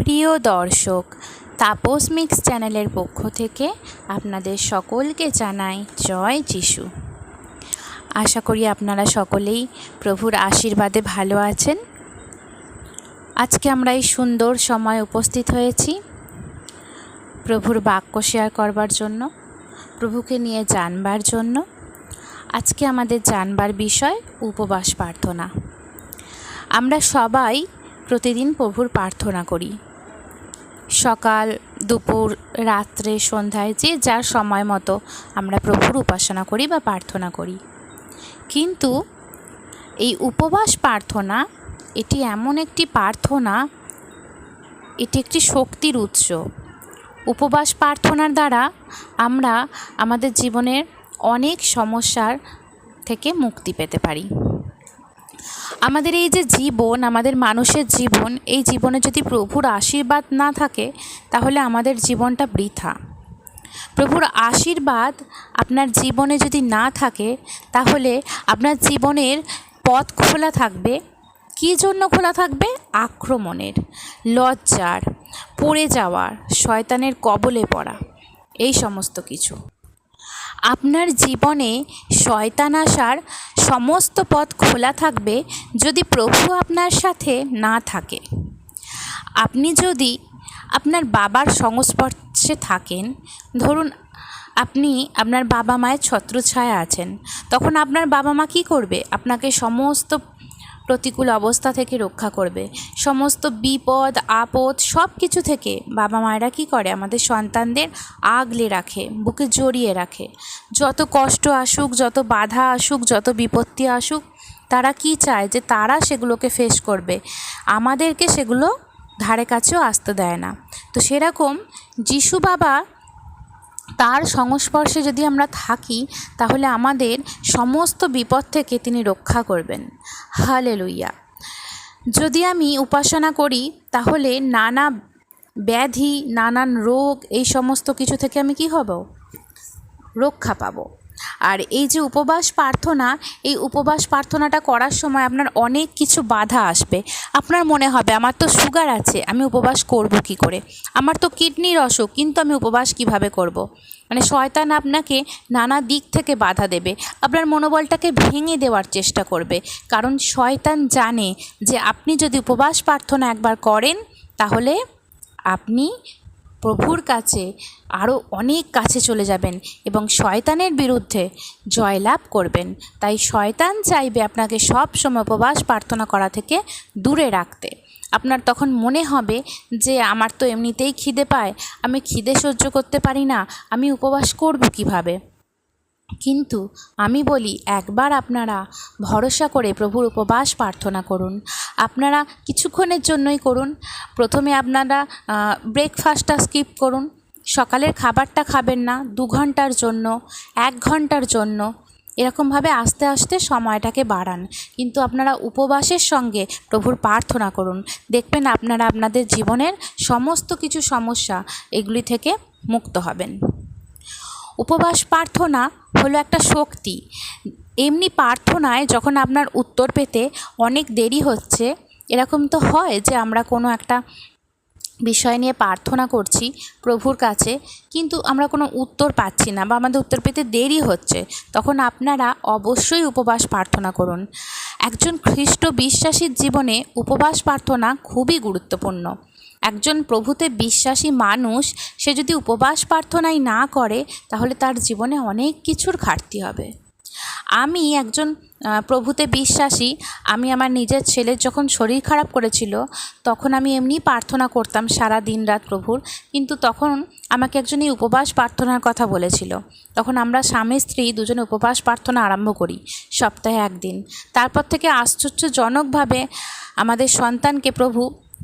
প্রিয় দর্শক, তাপস মিক্স চ্যানেলের পক্ষ থেকে আপনাদের সকলকে জানাই জয় যিশু। আশা করি আপনারা সকলেই প্রভুর আশীর্বাদে ভালো আছেন। আজকে আমরা এই সুন্দর সময় উপস্থিত হয়েছি প্রভুর বাক্য শেয়ার করবার জন্য, প্রভুকে নিয়ে জানবার জন্য। আজকে আমাদের জানবার বিষয় উপবাস প্রার্থনা। আমরা সবাই প্রতিদিন প্রভুর প্রার্থনা করি। সকাল, দুপুর, রাত্রে, সন্ধ্যায় যে যার সময় মতো আমরা প্রভুর উপাসনা করি বা প্রার্থনা করি। কিন্তু এই উপবাস প্রার্থনা, এটি এমন একটি প্রার্থনা, এটি একটি শক্তির উৎস। উপবাস প্রার্থনার দ্বারা আমরা আমাদের জীবনের অনেক সমস্যার থেকে মুক্তি পেতে পারি। আমাদের এই যে জীবন, আমাদের মানুষের জীবন, এই জীবনে যদি প্রভুর আশীর্বাদ না থাকে, তাহলে আমাদের জীবনটা বৃথা। প্রভুর আশীর্বাদ আপনার জীবনে যদি না থাকে, তাহলে আপনার জীবনের পথ খোলা থাকবে। কী জন্য খোলা থাকবে? আক্রমণের, লজ্জার, পড়ে যাওয়ার, শয়তানের কবলে পড়া। এই সমস্ত কিছু। আপনার জীবনে শয়তান আসার সমস্ত পথ খোলা থাকবে যদি প্রভু আপনার সাথে না থাকে। আপনি যদি আপনার বাবার সংস্পর্শে থাকেন, ধরুন আপনি আপনার বাবা মায়ের ছত্রছায়া আছেন, তখন আপনার বাবা মা কী করবে? আপনাকে সমস্ত প্রতিকূল অবস্থা থেকে রক্ষা করবে। সমস্ত বিপদ, আপদ সব কিছু থেকে বাবা মায়েরা কী করে? আমাদের সন্তানদের আগলে রাখে, বুকে জড়িয়ে রাখে। যত কষ্ট আসুক, যত বাধা আসুক, যত বিপত্তি আসুক, তারা কি চায় যে তারা সেগুলোকে ফেস করবে? আমাদেরকে সেগুলো ধারে কাছেও আসতে দেয় না। তো সেরকম যিশু বাবা তার সংস্পর্শে যদি আমরা থাকি, তাহলে আমাদের সমস্ত বিপদ থেকে তিনি রক্ষা করবেন। হালে লুইয়া যদি আমি উপাসনা করি, তাহলে নানা ব্যাধি, নানান রোগ, এই সমস্ত কিছু থেকে আমি কি হব? রক্ষা পাবো। আর এই যে উপবাস প্রার্থনা, এই উপবাস প্রার্থনাটা করার সময় আপনার অনেক কিছু বাধা আসবে। আপনার মনে হবে, আমার তো সুগার আছে, আমি উপবাস করব কি করে? আমার তো কিডনির অসুখ কিন্তু আমি উপবাস কীভাবে করব। মানে শয়তান আপনাকে নানা দিক থেকে বাধা দেবে। আপনার মনোবলটাকে ভেঙে দেওয়ার চেষ্টা করবে। কারণ শয়তান জানে যে আপনি যদি উপবাস প্রার্থনা একবার করেন, তাহলে আপনি প্রভুর কাছে আরও অনেক কাছে চলে যাবেন এবং শয়তানের বিরুদ্ধে জয়লাভ করবেন। তাই শয়তান চাইবে আপনাকে সব সময় উপবাস প্রার্থনা করা থেকে দূরে রাখতে। আপনার তখন মনে হবে যে, আমার তো এমনিতেই খিদে পায়, আমি খিদে সহ্য করতে পারি না, আমি উপবাস করব কীভাবে? কিন্তু আমি বলি, একবার আপনারা ভরসা করে প্রভুর উপবাস প্রার্থনা করুন। আপনারা কিছুক্ষণের জন্যই করুন। প্রথমে আপনারা ব্রেকফাস্টটা স্কিপ করুন। সকালের খাবারটা খাবেন না, দু ঘণ্টার জন্য, এক ঘণ্টার জন্য। এরকমভাবে আস্তে আস্তে সময়টাকে বাড়ান। কিন্তু আপনারা উপবাসের সঙ্গে প্রভুর প্রার্থনা করুন। দেখবেন আপনারা আপনাদের জীবনের সমস্ত কিছু সমস্যা এগুলি থেকে মুক্ত হবেন। উপবাস প্রার্থনা হলো একটা শক্তি। এমনি প্রার্থনায় যখন আপনার উত্তর পেতে অনেক দেরি হচ্ছে, এরকম তো হয় যে আমরা কোনো একটা বিষয় নিয়ে প্রার্থনা করছি প্রভুর কাছে, কিন্তু আমরা কোনো উত্তর পাচ্ছি না বা আমাদের উত্তর পেতে দেরি হচ্ছে, তখন আপনারা অবশ্যই উপবাস প্রার্থনা করুন। একজন খ্রিস্ট বিশ্বাসীর জীবনে উপবাস প্রার্থনা খুবই গুরুত্বপূর্ণ। একজন প্রভুতে বিশ্বাসী মানুষ, সে যদি উপবাস প্রার্থনাই না করে, তাহলে তার জীবনে অনেক কিছুর ঘাটতি হবে। আমি একজন প্রভুতে বিশ্বাসী, আমি আমার নিজের ছেলের যখন শরীর খারাপ করেছিল, তখন আমি এমনি প্রার্থনা করতাম সারা দিন রাত প্রভুর। কিন্তু তখন আমাকে একজন এই উপবাস প্রার্থনার কথা বলেছিল। তখন আমরা স্বামী, স্ত্রী দুজনে উপবাস প্রার্থনা আরম্ভ করি, সপ্তাহে একদিন। তারপর থেকে আশ্চর্যজনকভাবে আমাদের সন্তানকে প্রভু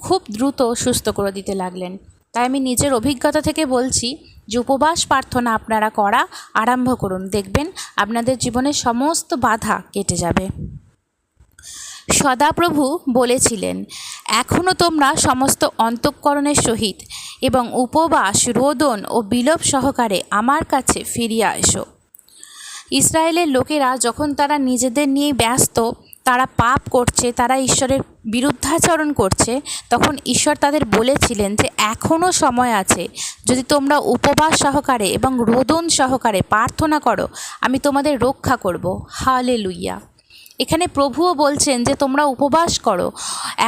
খুব দ্রুত সুস্থ করে দিতে লাগলেন। তাই আমি নিজের অভিজ্ঞতা থেকে বলছি যে উপবাস প্রার্থনা আপনারা করা আরম্ভ করুন। দেখবেন আপনাদের জীবনের সমস্ত বাধা কেটে যাবে। সদাপ্রভু বলেছিলেন এখনও তোমরা সমস্ত অন্তঃকরণের সহিত এবং উপবাস, রোদন ও বিলোপ সহকারে আমার কাছে ফিরিয়া এসো। ইসরায়েলের লোকেরা যখন তারা নিজেদের নিয়ে ব্যস্ত তারা পাপ করছে, তারা ঈশ্বরের বিরুদ্ধাচরণ করছে, তখন ঈশ্বর তাদের বলেছিলেন যে এখনও সময় আছে, যদি তোমরা উপবাস সহকারে এবং রোদন সহকারে প্রার্থনা করো, আমি তোমাদের রক্ষা করব। হালে লুইয়া এখানে প্রভুও বলছেন যে তোমরা উপবাস করো।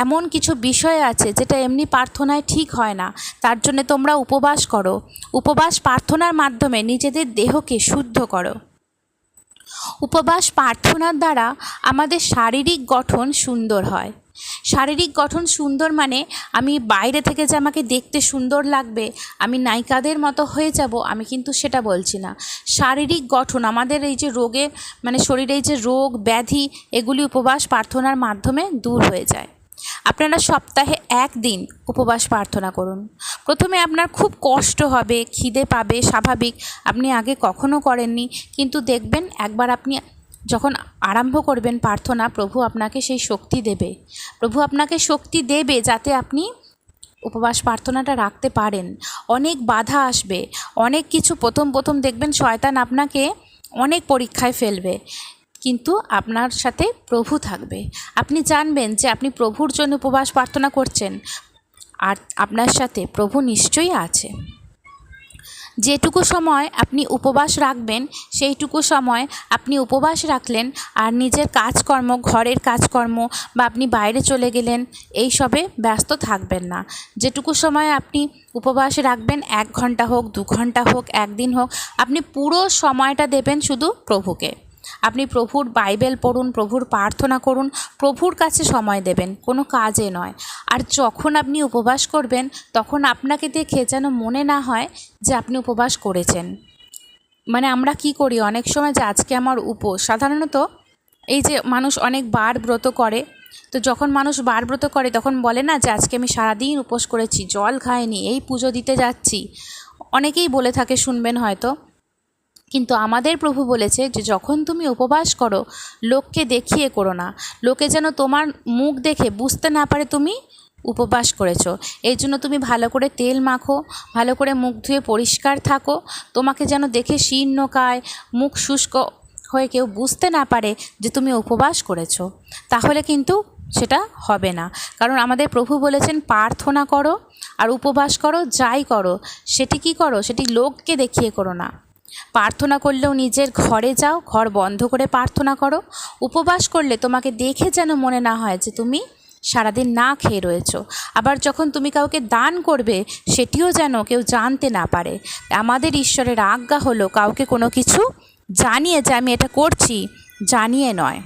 এমন কিছু বিষয় আছে যেটা এমনি প্রার্থনায় ঠিক হয় না, তার জন্য তোমরা উপবাস করো। উপবাস প্রার্থনার মাধ্যমে নিজেদের দেহকে শুদ্ধ করো। উপবাস প্রার্থনার দ্বারা আমাদের শারীরিক গঠন সুন্দর হয়। শারীরিক গঠন সুন্দর মানে আমি বাইরে থেকে যে আমাকে দেখতে সুন্দর লাগবে, আমি নায়িকাদের মতো হয়ে যাব, আমি কিন্তু সেটা বলছি না। শারীরিক গঠন, আমাদের এই যে রোগে মানে শরীরে এই যে রোগ, ব্যাধি, এগুলি উপবাস প্রার্থনার মাধ্যমে দূর হয়ে যায়। আপনারা সপ্তাহে একদিন উপবাস প্রার্থনা করুন। প্রথমে আপনার খুব কষ্ট হবে, খিদে পাবে, স্বাভাবিক। আপনি আগে কখনো করেননি, কিন্তু দেখবেন একবার আপনি যখন আরম্ভ করবেন প্রার্থনা, প্রভু আপনাকে সেই শক্তি দেবে। প্রভু আপনাকে শক্তি দেবে যাতে আপনি উপবাস প্রার্থনাটা রাখতে পারেন। অনেক বাধা আসবে, অনেক কিছু প্রথম প্রথম দেখবেন শয়তান আপনাকে অনেক পরীক্ষায় ফেলবে। কিন্তু আপনার সাথে প্রভু থাকবে। আপনি জানবেন যে আপনি প্রভুর জন্য উপবাস প্রার্থনা করছেন আর আপনার সাথে প্রভু নিশ্চয়ই আছে। যেটুকু সময় আপনি উপবাস রাখবেন, সেইটুকু সময় আপনি উপবাস রাখলেন আর নিজের কাজকর্ম, ঘরের কাজকর্ম বা আপনি বাইরে চলে গেলেন এই সবে ব্যস্ত থাকবেন না। যেটুকু সময় আপনি উপবাস রাখবেন, এক ঘণ্টা হোক, দু ঘণ্টা হোক, একদিন হোক, আপনি পুরো সময়টা দেবেন শুধু প্রভুকে। আপনি প্রভুর বাইবেল পড়ুন, প্রভুর প্রার্থনা করুন, প্রভুর কাছে সময় দেবেন, কোনো কাজে নয়। আর যখন আপনি উপবাস করবেন, তখন আপনাকে দেখে যেন মনে না হয় যে আপনি উপবাস করেছেন। মানে আমরা কি করি? অনেক সময় যে আজকে আমার উপোস, সাধারণত এই যে মানুষ অনেক বার ব্রত করে, তো যখন মানুষ বার ব্রত করে, তখন বলে না যে আজকে আমি সারাদিন উপোস করেছি, জল খাইনি, এই পুজো দিতে যাচ্ছি। অনেকেই বলে থাকে, শুনবেন হয়তো কিন্তু আমাদের প্রভু বলেছে যে যখন তুমি উপবাস করো, লোককে দেখিয়ে করো না। লোকে যেন তোমার মুখ দেখে বুঝতে না পারে তুমি উপবাস করেছ। এই জন্য তুমি ভালো করে তেল মাখো, ভালো করে মুখ ধুয়ে পরিষ্কার থাকো। তোমাকে যেন দেখে শীর্ণ কায় মুখ শুষ্ক হয়ে কেউ বুঝতে না পারে যে তুমি উপবাস করেছ। তাহলে কিন্তু সেটা হবে না। কারণ আমাদের প্রভু বলেছেন, প্রার্থনা করো আর উপবাস করো, যাই করো, সেটি কি করো? সেটি লোককে দেখিয়ে করো না। প্রার্থনা করলেও নিজের ঘরে যাও, ঘর বন্ধ করে প্রার্থনা করো। উপবাস করলে তোমাকে দেখে যেন মনে না হয় যে তুমি সারাদিন না খেয়ে রয়েছ। আবার যখন তুমি কাউকে দান করবে, সেটিও যেন কেউ জানতে না পারে। আমাদের ঈশ্বরের আজ্ঞা হলো, কাউকে কোনো কিছু জানিয়ে যে আমি এটা করছি, জানিয়ে নয়।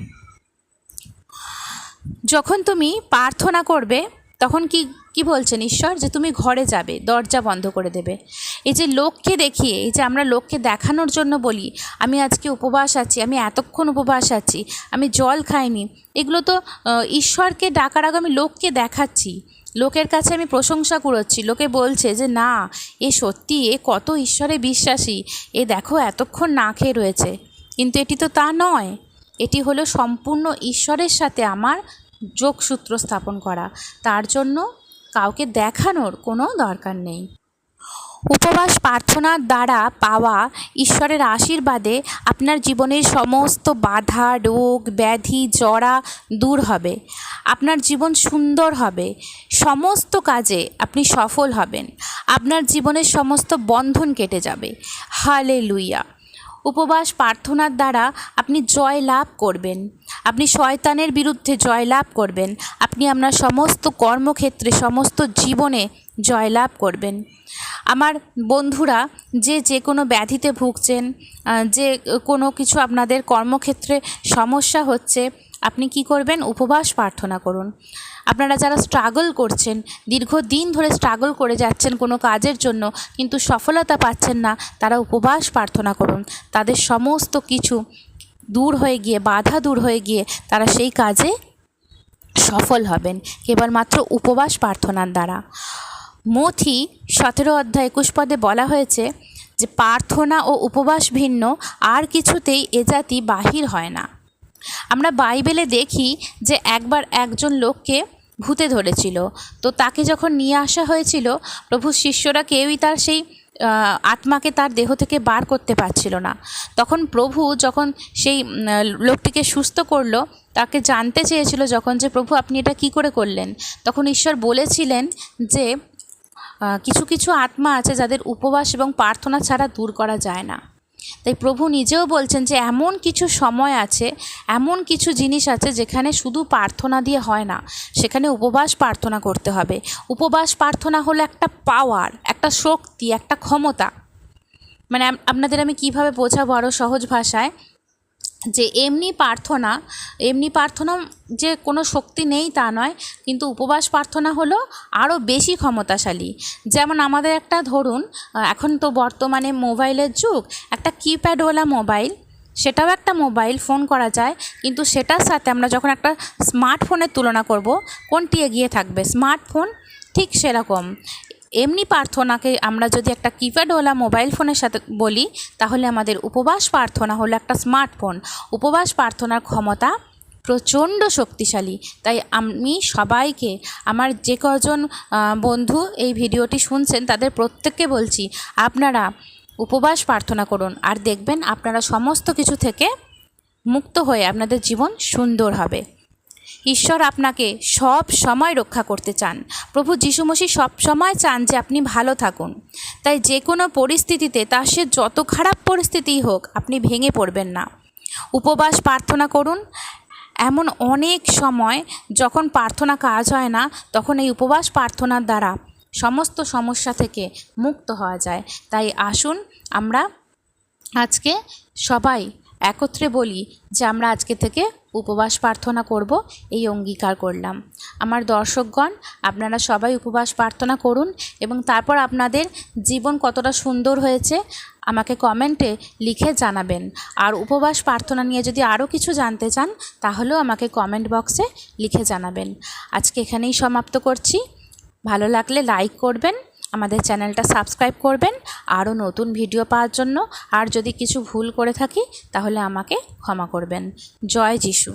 যখন তুমি প্রার্থনা করবে তখন কি কি বলছেন ঈশ্বর? যে তুমি ঘরে যাবে, দরজা বন্ধ করে দেবে। এই যে লোককে দেখিয়ে, এই যে আমরা লোককে দেখানোর জন্য বলি, আমি আজকে উপবাস আছি, আমি এতক্ষণ উপবাস আছি, আমি জল খাইনি, এগুলো তো ঈশ্বরকে ডাকার আগে আমি লোককে দেখাচ্ছি। লোকের কাছে আমি প্রশংসা কুড়োচ্ছি। লোকে বলছে যে, না, এ সত্যি, এ কত ঈশ্বরে বিশ্বাসী, এ দেখো এতক্ষণ না খেয়ে রয়েছে। কিন্তু এটি তো তা নয়। এটি হলো সম্পূর্ণ ঈশ্বরের সাথে আমার যোগসূত্র স্থাপন করা। তার জন্য কাউকে দেখানোর কোনো দরকার নেই। উপবাস প্রার্থনার দ্বারা পাওয়া ঈশ্বরের আশীর্বাদে আপনার জীবনের সমস্ত বাধা, রোগ, ব্যাধি জড়া দূর হবে। আপনার জীবন সুন্দর হবে। সমস্ত কাজে আপনি সফল হবেন। আপনার জীবনের সমস্ত বন্ধন কেটে যাবে। হালে লুইয়া উপবাস প্রার্থনার দ্বারা আপনি জয় লাভ করবেন। আপনি শয়তানের বিরুদ্ধে জয় লাভ করবেন। আপনি আপনার সমস্ত কর্মক্ষেত্রে, সমস্ত জীবনে জয়লাভ করবেন। আমার বন্ধুরা, যে যে কোনো ব্যাধিতে ভুগছেন যে কোনো কিছু আপনাদের কর্মক্ষেত্রে সমস্যা হচ্ছে আপনি কি করবেন? উপবাস প্রার্থনা করুন। আপনারা যারা স্ট্রাগল করছেন, দীর্ঘদিন ধরে স্ট্রাগল করে যাচ্ছেন কোনো কাজের জন্য, কিন্তু সফলতা পাচ্ছেন না, তারা উপবাস প্রার্থনা করুন। তাদের সমস্ত কিছু দূর হয়ে গিয়ে, বাধা দূর হয়ে গিয়ে তারা সেই কাজে সফল হবেন। কেবলমাত্র উপবাস প্রার্থনার দ্বারা। মথি সতেরো অধ্যায় একুশ পদে বলা হয়েছে যে, প্রার্থনা ও উপবাস ভিন্ন, আর কিছুতেই এ জাতি বাহির হয় না। আমরা বাইবেলে দেখি যে একবার একজন লোককে ভূতে ধরেছিল। তো তাকে যখন নিয়ে আসা হয়েছিল, প্রভু শিষ্যরা কেউই তার সেই আত্মাকে তার দেহ থেকে বার করতে পারছিল না। তখন প্রভু যখন সেই লোকটিকে সুস্থ করল, তাকে জানতে চেয়েছিল যখন যে, প্রভু, আপনি এটা কি করে করলেন? তখন ঈশ্বর বলেছিলেন যে কিছু কিছু আত্মা আছে যাদের উপবাস এবং প্রার্থনা ছাড়া দূর করা যায় না। তাই প্রভু নিজেও বলছেন যে এমন কিছু সময় আছে, এমন কিছু জিনিস আছে যেখানে শুধু প্রার্থনা দিয়ে হয় না, সেখানে উপবাস প্রার্থনা করতে হবে। উপবাস প্রার্থনা হলো একটা পাওয়ার একটা শক্তি, একটা ক্ষমতা। মানে আপনাদের আমি কীভাবে বোঝাবো আরও সহজ ভাষায়? যে এমনি প্রার্থনা এমনি প্রার্থনা যে কোনো শক্তি নেই তা নয়, কিন্তু উপবাস প্রার্থনা হলো আরও বেশি ক্ষমতাশালী। যেমন আমাদের একটা ধরুন এখন তো বর্তমানে মোবাইলের যুগ, একটা কিপ্যাডওয়ালা মোবাইল, সেটাও একটা মোবাইল, ফোন করা যায়, কিন্তু সেটার সাথে আমরা যখন একটা স্মার্টফোনের তুলনা করব, কোনটি এগিয়ে থাকবে? স্মার্টফোন ঠিক সেরকম। এমনি প্রার্থনাকে আমরা যদি একটা কিপ্যাডওয়ালা মোবাইল ফোনের সাথে বলি, তাহলে আমাদের উপবাস প্রার্থনা হলো একটা স্মার্টফোন উপবাস প্রার্থনার ক্ষমতা প্রচণ্ড শক্তিশালী। তাই আমি সবাইকে, আমার যে কজন বন্ধু এই ভিডিওটি শুনছেন, তাদের প্রত্যেককে বলছি, আপনারা উপবাস প্রার্থনা করুন। আর দেখবেন আপনারা সমস্ত কিছু থেকে মুক্ত হয়ে আপনাদের জীবন সুন্দর হবে। ঈশ্বর আপনাকে সব সময় রক্ষা করতে চান। প্রভু যিশুমসী সব সময় চান যে আপনি ভালো থাকুন। তাই যে কোনো পরিস্থিতিতে তা সে যত খারাপ পরিস্থিতিই হোক, আপনি ভেঙে পড়বেন না। উপবাস, প্রার্থনা করুন। এমন অনেক সময় যখন প্রার্থনা কাজ হয় না, তখন এই উপবাস, প্রার্থনার দ্বারা সমস্ত সমস্যা থেকে মুক্ত হওয়া যায়। তাই আসুন, আমরা আজকে সবাই একত্রে বলি যে আমরা আজকে থেকে উপবাস প্রার্থনা করব, এই অঙ্গীকার করলাম। আমার দর্শকগণ, আপনারা সবাই উপবাস প্রার্থনা করুন এবং তারপর আপনাদের জীবন কতটা সুন্দর হয়েছে, আমাকে কমেন্টে লিখে জানাবেন। আর উপবাস প্রার্থনা নিয়ে যদি আরও কিছু জানতে চান, তাহলেও আমাকে কমেন্ট বক্সে লিখে জানাবেন। আজকে এখানেই সমাপ্ত করছি। ভালো লাগলে লাইক করবেন আমাদের চ্যানেলটা সাবস্ক্রাইব করবেন, আরও নতুন ভিডিও পাওয়ার জন্য। আর যদি কিছু ভুল করে থাকি, তাহলে আমাকে ক্ষমা করবেন। জয় যিশু।